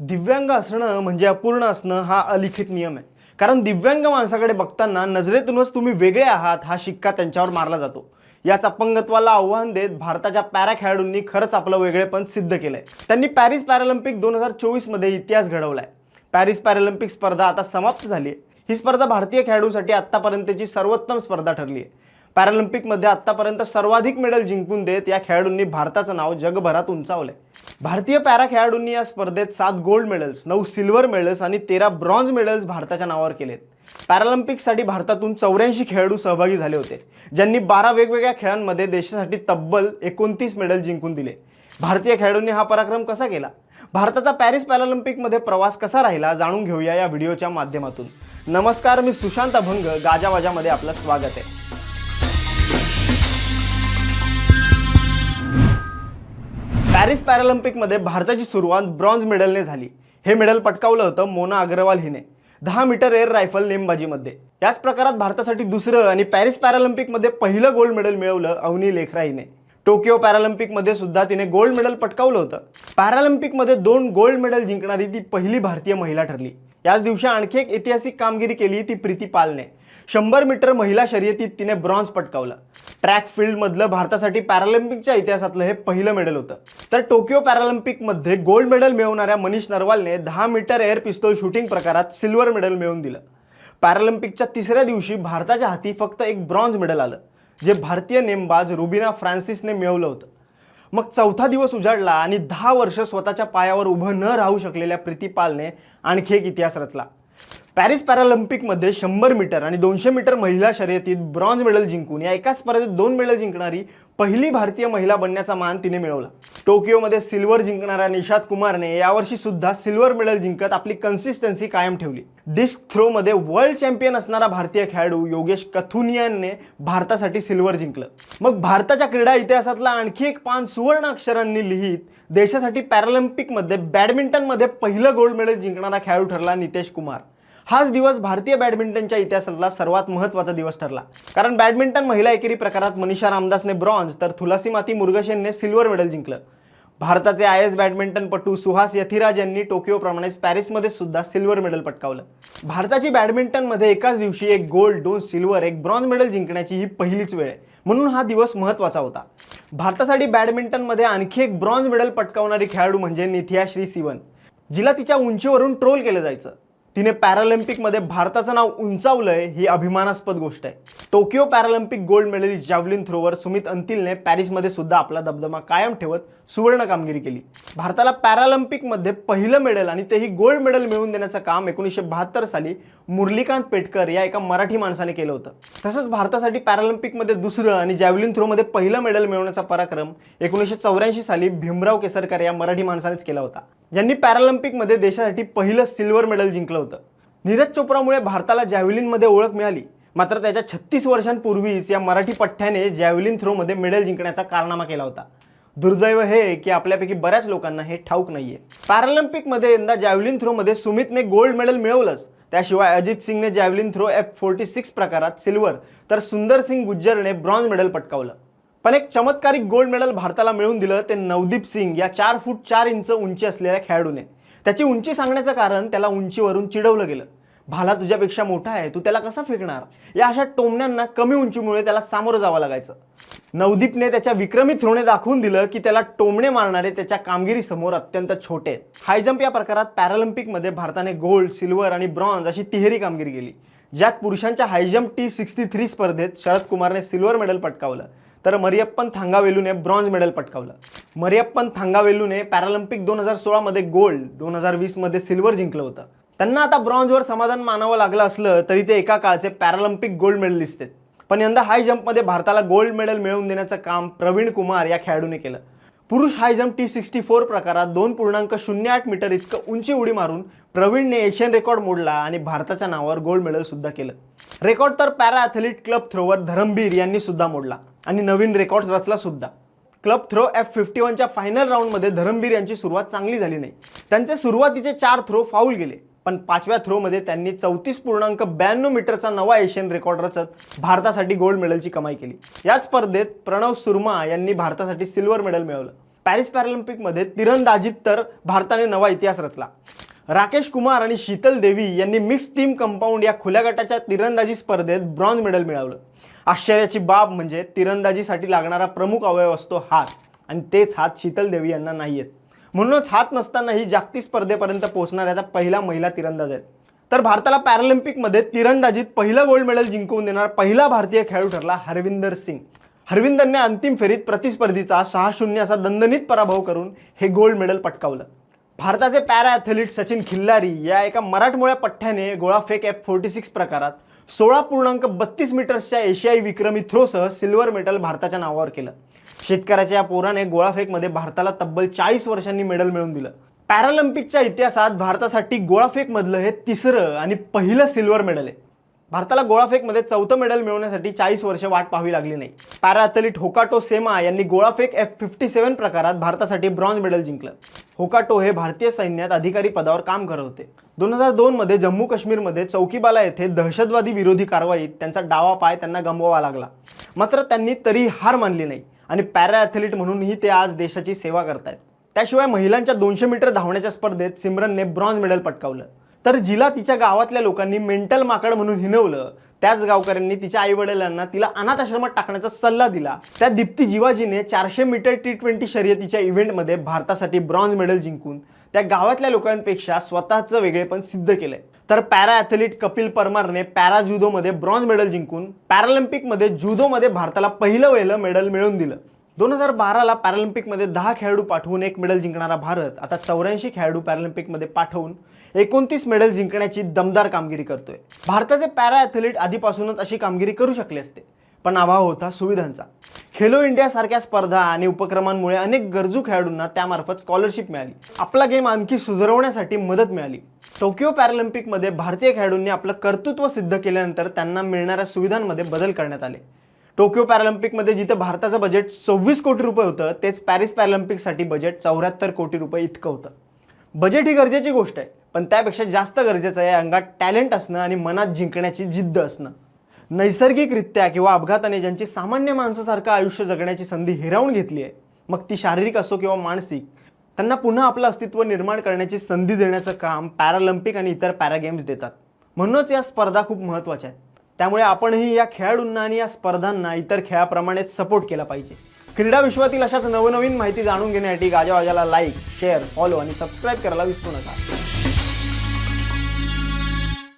दिव्यांग असणं म्हणजे अपूर्ण असणं हा अलिखित नियम आहे. कारण दिव्यांग माणसाकडे बघताना नजरेतूनच तुम्ही वेगळे आहात हा शिक्का त्यांच्यावर मारला जातो. याच अपंगत्वाला आव्हान देत भारताच्या पॅरा खेळाडूंनी खरंच आपलं वेगळेपण सिद्ध केलंय. त्यांनी पॅरिस पॅरालिम्पिक दोन हजार चोवीसमध्ये इतिहास घडवलाय. पॅरिस पॅरालिम्पिक स्पर्धा आता समाप्त झाली आहे ही स्पर्धा भारतीय खेळाडूंसाठी आत्तापर्यंतची सर्वोत्तम स्पर्धा ठरली आहे पॅरालिम्पिकमध्ये आत्तापर्यंत सर्वाधिक मेडल जिंकून देत या खेळाडूंनी भारताचं नाव जगभरात उंचावलंय. भारतीय पॅरा खेळाडूंनी या स्पर्धेत सात गोल्ड मेडल्स नऊ सिल्वर मेडल्स आणि तेरा ब्रॉन्झ मेडल्स भारताच्या नावावर केलेत. पॅरालिम्पिकसाठी भारतातून चौऱ्याऐंशी खेळाडू सहभागी झाले होते ज्यांनी बारा वेगवेगळ्या खेळांमध्ये देशासाठी तब्बल एकोणतीस मेडल जिंकून दिले. भारतीय खेळाडूंनी हा पराक्रम कसा केला? भारताचा पॅरिस पॅरालिम्पिकमध्ये प्रवास कसा राहिला जाणून घेऊया या व्हिडिओच्या माध्यमातून. नमस्कार मी सुशांत अभंग गाजावाजामध्ये आपलं स्वागत आहे. पॅरिस पॅरालिम्पिकमध्ये भारताची सुरुवात ब्रॉन्झ मेडलने झाली. हे मेडल पटकावलं होतं मोना अग्रवाल हिने. दहा मीटर एअर रायफल नेमबाजीमध्ये. याच प्रकारात भारतासाठी दुसरं आणि पॅरिस पॅरालिम्पिकमध्ये पहिलं गोल्ड मेडल मिळवलं अवनी लेखरा हिने. टोकियो पॅरालिम्पिकमध्ये सुद्धा तिने गोल्ड मेडल पटकावलं होतं. पॅरालिम्पिकमध्ये दोन गोल्ड मेडल जिंकणारी ती पहिली भारतीय महिला ठरली. याच दिवशी आणखी एक ऐतिहासिक कामगिरी केली ती प्रीती पालने. शंभर मीटर महिला शर्यतीत तिने ब्रॉन्झ पटकावलं. ट्रॅक फील्डमधलं भारतासाठी पॅरालिम्पिकच्या इतिहासातलं हे पहिलं मेडल होतं. तर टोकियो पॅरालिम्पिकमध्ये गोल्ड मेडल मिळवणाऱ्या मनीष नरवालने दहा मीटर एअर पिस्तोल शूटिंग प्रकारात सिल्वर मेडल मिळवून दिलं. पॅरालिम्पिकच्या तिसऱ्या दिवशी भारताच्या हाती फक्त एक ब्रॉन्झ मेडल आलं जे भारतीय नेमबाज रुबिना फ्रान्सिसने मिळवलं होतं. मग चौथा दिवस उजाडला आणि दहा वर्ष स्वतःच्या पायावर उभं न राहू शकलेल्या प्रीतीपालने आणखी एक इतिहास रचला. पॅरिस पॅरालिम्पिकमध्ये शंभर मीटर आणि दोनशे मीटर महिला शर्यतीत ब्रॉन्झ मेडल जिंकून या एका स्पर्धेत दोन मेडल जिंकणारी पहिली भारतीय महिला बनण्याचा मान तिने मिळवला. टोकियोमध्ये सिल्वर जिंकणाऱ्या निशात कुमारने यावर्षी सुद्धा सिल्वर मेडल जिंकत आपली कन्सिस्टन्सी कायम ठेवली. डिस्क थ्रोमध्ये वर्ल्ड चॅम्पियन असणारा भारतीय खेळाडू योगेश कथुनियानने भारतासाठी सिल्वर जिंकलं. मग भारताच्या क्रीडा इतिहासातला आणखी एक पान सुवर्ण अक्षरांनी लिहित देशासाठी पॅरालिम्पिकमध्ये बॅडमिंटनमध्ये पहिलं गोल्ड मेडल जिंकणारा खेळाडू ठरला नितेश कुमार. हाच दिवस भारतीय बॅडमिंटनच्या इतिहासातला सर्वात महत्त्वाचा दिवस ठरला. कारण बॅडमिंटन महिला एकेरी प्रकारात मनीषा रामदासने ब्रॉन्झ तर थुलासी माती मुरगशेनने सिल्वर मेडल जिंकलं. भारताचे आय एस बॅडमिंटनपटू सुहास यथिराज यांनी टोकियोप्रमाणेच पॅरिसमध्ये सुद्धा सिल्वर मेडल पटकावलं. भारताची बॅडमिंटनमध्ये एकाच दिवशी एक गोल्ड दोन सिल्वर एक ब्रॉन्झ मेडल जिंकण्याची ही पहिलीच वेळ आहे. म्हणून हा दिवस महत्त्वाचा होता. भारतासाठी बॅडमिंटनमध्ये आणखी एक ब्रॉन्झ मेडल पटकावणारी खेळाडू म्हणजे निथिया श्री सिवन. जिला तिच्या उंचीवरून ट्रोल केलं जायचं. तिने पॅरालिम्पिकमध्ये भारताचं नाव उंचावलंय ही अभिमानास्पद गोष्ट आहे. Tokyo Paralympic gold medallist javelin thrower Sumit अंतिलने पॅरिसमध्ये सुद्धा आपला दबदबा कायम ठेवत सुवर्ण कामगिरी केली. भारताला पॅरालिम्पिकमध्ये पहिलं मेडल आणि तेही गोल्ड मेडल मिळवून देण्याचं काम एकोणीसशे बहात्तर साली मुरलीकांत पेटकर या एका मराठी माणसाने केलं होतं. तसंच भारतासाठी पॅरालिम्पिकमध्ये दुसरं आणि जॅव्हलिन थ्रोमध्ये पहिलं मेडल मिळवण्याचा पराक्रम एकोणीसशे चौऱ्याऐंशी साली भीमराव केसरकर या मराठी माणसानेच केला होता. ज्यांनी पॅरालिम्पिकमध्ये देशासाठी पहिलं सिल्वर मेडल जिंकलं होतं. नीरज चोप्रामुळे भारताला जॅव्हलिनमध्ये ओळख मिळाली. मात्र त्याच्या छत्तीस वर्षांपूर्वीच या मराठी पठ्ठ्याने जॅव्हलिन थ्रोमध्ये मेडल जिंकण्याचा कारनामा केला होता. दुर्दैव हे की आपल्यापैकी बऱ्याच लोकांना हे ठाऊक नाहीये. पॅरालिम्पिकमध्ये यंदा जॅव्हलिन थ्रोमध्ये सुमितने गोल्ड मेडल मिळवलंच. त्याशिवाय अजित सिंगने javelin throw F forty six प्रकारात सिल्वर तर सुंदर सिंग गुज्जरने ब्रॉन्झ मेडल पटकावलं. पण एक चमत्कारिक गोल्ड मेडल भारताला मिळवून दिलं ते नवदीप सिंग या चार फूट चार इंच उंची असलेल्या खेळाडूने. त्याची उंची सांगण्याचं कारण त्याला उंचीवरून चिडवलं गेलं. भाला तुझ्यापेक्षा मोठा आहे तू त्याला कसा फेकणार? या अशा टोमण्यांना कमी उंचीमुळे त्याला सामोरं जावं लागायचं. नवदीपने त्याच्या विक्रमी थ्रोने दाखवून दिलं की त्याला टोमणे मारणारे त्याच्या कामगिरीसमोर अत्यंत छोटे हायजंप हाय जम्प या प्रकारात पॅरालिम्पिकमध्ये भारताने गोल्ड सिल्वर आणि ब्रॉन्झ अशी तिहेरी कामगिरी केली. ज्यात पुरुषांच्या हायजम्प टी सिक्स्टी थ्री स्पर्धेत शरद कुमारने सिल्वर मेडल पटकावलं. तर मरियप्पन थांगावेलूने ब्रॉन्झ मेडल पटकावलं. मरियप्पन थांगावेलूने पॅरालिम्पिक दोन हजार सोळामध्ये गोल्ड दोन हजार वीसमध्ये सिल्वर जिंकलं होतं. त्यांना आता ब्रॉन्झवर समाधान मानावं लागलं असलं तरी ते एका काळचे पॅरालिम्पिक गोल्ड मेडलिस्ट आहेत. पण यंदा हाय जम्पमध्ये भारताला गोल्ड मेडल मिळवून देण्याचं काम प्रवीण कुमार या खेळाडूने केलं. पुरुष high jump T sixty four प्रकारात दोन पूर्णांक शून्य आठ मीटर इतकं उंची उडी मारून प्रवीणने एशियन रेकॉर्ड मोडला आणि भारताच्या नावावर गोल्ड मेडल सुद्धा केलं. रेकॉर्ड तर para athlete club thrower Dharambir यांनी सुद्धा मोडला. आणि नवीन रेकॉर्ड रचला सुद्धा. क्लब थ्रो एफ फिफ्टी वनच्या फायनल राऊंडमध्ये धरमबीर यांची सुरुवात चांगली झाली नाही. त्यांचे सुरुवातीचे चार थ्रो फाऊल गेले. पण पाचव्या थ्रोमध्ये त्यांनी चौतीस पूर्णांक ब्याण्णव मीटरचा नवा एशियन रेकॉर्ड रचत भारतासाठी गोल्ड मेडलची कमाई केली. याच स्पर्धेत प्रणव सुरमा यांनी भारतासाठी सिल्वर मेडल मिळवलं. पॅरिस पॅरालिम्पिकमध्ये तिरंदाजीत तर भारताने नवा इतिहास रचला. राकेश कुमार आणि शीतल देवी यांनी मिक्स टीम कंपाऊंड या खुल्या गटाच्या तिरंदाजी स्पर्धेत ब्रॉन्झ मेडल मिळवलं. आश्चर्याची बाब म्हणजे तिरंदाजीसाठी लागणारा प्रमुख अवयव असतो हात. आणि तेच हात शीतल देवी यांना नाही आहेत म्हणूनच हात नसतानाही जागतिक स्पर्धेपर्यंत पोहोचणाऱ्या त्या पहिला महिला तिरंदाज आहेत. तर भारताला पॅरालिम्पिकमध्ये तिरंदाजीत पहिलं गोल्ड मेडल जिंकवून देणारा पहिला भारतीय खेळाडू ठरला हरविंदर सिंग. हरविंदरने अंतिम फेरीत प्रतिस्पर्धीचा सहा शून्य असा दणदणीत पराभव करून हे गोल्ड मेडल पटकावलं. भारताचे पॅरा ॲथलीट सचिन खिल्लारी या एका मराठमोळ्या पठ्ठ्याने गोळाफेक एफ फोर्टी सिक्स प्रकारात सोळा पूर्णांक बत्तीस मीटर्सच्या एशियाई विक्रमी थ्रोसह सिल्वर मेडल भारताच्या नावावर केलं. शेतकऱ्याच्या या पोराने गोळाफेकमध्ये भारताला तब्बल चाळीस वर्षांनी मेडल मिळवून दिलं. पॅरालिम्पिकच्या इतिहासात भारतासाठी गोळाफेकमधलं हे तिसरं आणि पहिलं सिल्वर मेडल आहे. भारताला गोळाफेकमध्ये चौथं मेडल मिळवण्यासाठी चाळीस वर्ष वाट पाहावी लागली नाही. पॅरा ॲथलीट होकाटो सेमा यांनी गोळाफेक एफ फिफ्टी सेवन प्रकारात भारतासाठी ब्रॉन्झ मेडल जिंकलं. होकाटो हे भारतीय सैन्यात अधिकारी पदावर काम करत होते. दोन हजार दोनमध्ये जम्मू काश्मीरमध्ये चौकीबाला येथे दहशतवादी विरोधी कारवाईत त्यांचा डावा पाय त्यांना गमवावा लागला. मात्र त्यांनी तरी हार मानली नाही आणि पॅरा ॲथलीट म्हणूनही ते आज देशाची सेवा करतायत. त्याशिवाय महिलांच्या दोनशे मीटर धावण्याच्या स्पर्धेत सिमरनने ब्रॉन्झ मेडल पटकावलं. तर जिला तिच्या गावातल्या लोकांनी मेंटल माकड म्हणून हिनवलं. त्याच गावकऱ्यांनी तिच्या आईवडिलांना तिला अनाथ आश्रमात टाकण्याचा सल्ला दिला. त्या दीप्ती जिवाजीने चारशे मीटर टी ट्वेंटी शर्यतीच्या इव्हेंटमध्ये भारतासाठी ब्रॉन्झ मेडल जिंकून त्या गावातल्या लोकांपेक्षा स्वतःचं वेगळेपण सिद्ध केलंय. तर पॅरा ॲथलीट कपिल परमारने पॅरा जुदोमध्ये ब्रॉन्झ मेडल जिंकून पॅरालिम्पिकमध्ये ज्युदोमध्ये भारताला पहिलं वहिलं मेडल मिळवून दिलं. दोन हजार बाराला पॅरालिम्पिकमध्ये दहा खेळाडू पाठवून एक मेडल जिंकणारा भारत आता चौऱ्याऐंशी खेळाडू पॅरालिम्पिकमध्ये पाठवून एकोणतीस मेडल जिंकण्याची दमदार कामगिरी करतोय. भारताचे पॅरा ॲथलीट आधीपासूनच अशी कामगिरी करू शकले असते पण अभाव होता सुविधांचा. खेलो इंडियासारख्या स्पर्धा आणि उपक्रमांमुळे अनेक गरजू खेळाडूंना त्यामार्फत स्कॉलरशिप मिळाली. आपला गेम आणखी सुधारवण्यासाठी मदत मिळाली. टोकियो पॅरालिम्पिकमध्ये भारतीय खेळाडूंनी आपलं कर्तृत्व सिद्ध केल्यानंतर त्यांना मिळणाऱ्या सुविधांमध्ये बदल करण्यात आले. टोकियो पॅरालिम्पिकमध्ये जिथं भारताचं बजेट सव्वीस कोटी रुपये होतं तेच पॅरिस पॅरालिम्पिकसाठी बजेट चौऱ्याहत्तर कोटी रुपये इतकं होतं. बजेट ही गरजेची गोष्ट आहे पण त्यापेक्षा जास्त गरजेचं आहे अंगात टॅलेंट असणं आणि मनात जिंकण्याची जिद्द असणं. नैसर्गिकरित्या किंवा अपघाताने ज्यांची सामान्य माणसासारखं आयुष्य जगण्याची संधी हिरावून घेतली आहे मग ती शारीरिक असो किंवा मानसिक त्यांना पुन्हा आपलं अस्तित्व निर्माण करण्याची संधी देण्याचं काम पॅरालिम्पिक आणि इतर पॅरागेम्स देतात. म्हणूनच या स्पर्धा खूप महत्त्वाच्या आहेत. त्यामुळे आपणही या खेळाडूंना आणि या स्पर्धांना इतर खेळाप्रमाणेच सपोर्ट केला पाहिजे. क्रीडा विश्वातील अशाच नवनवीन माहिती जाणून घेण्यासाठी गाजावाजाला लाईक शेअर फॉलो आणि सबस्क्राईब करायला विसरू नका.